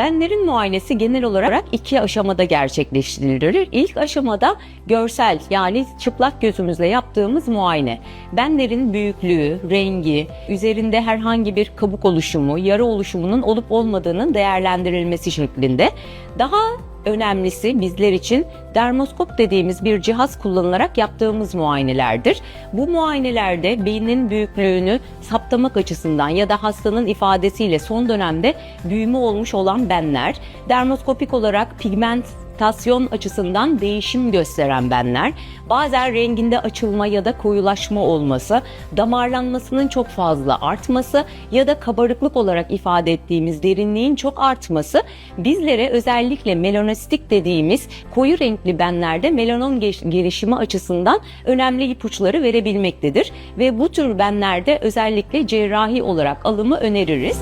Benlerin muayenesi genel olarak iki aşamada gerçekleştirilir. İlk aşamada görsel yani çıplak gözümüzle yaptığımız muayene. Benlerin büyüklüğü, rengi, üzerinde herhangi bir kabuk oluşumu, yara oluşumunun olup olmadığının değerlendirilmesi şeklinde. Daha önemlisi bizler için dermoskop dediğimiz bir cihaz kullanılarak yaptığımız muayenelerdir. Bu muayenelerde beynin büyüklüğünü saptamak açısından ya da hastanın ifadesiyle son dönemde büyüme olmuş olan benler, dermoskopik olarak pigmentasyon açısından değişim gösteren benler, bazen renginde açılma ya da koyulaşma olması, damarlanmasının çok fazla artması ya da kabarıklık olarak ifade ettiğimiz derinliğin çok artması bizlere özellikle melanostik dediğimiz koyu renkli benlerde melanon geç- gelişimi açısından önemli ipuçları verebilmektedir ve bu tür benlerde özellikle cerrahi olarak alımı öneririz.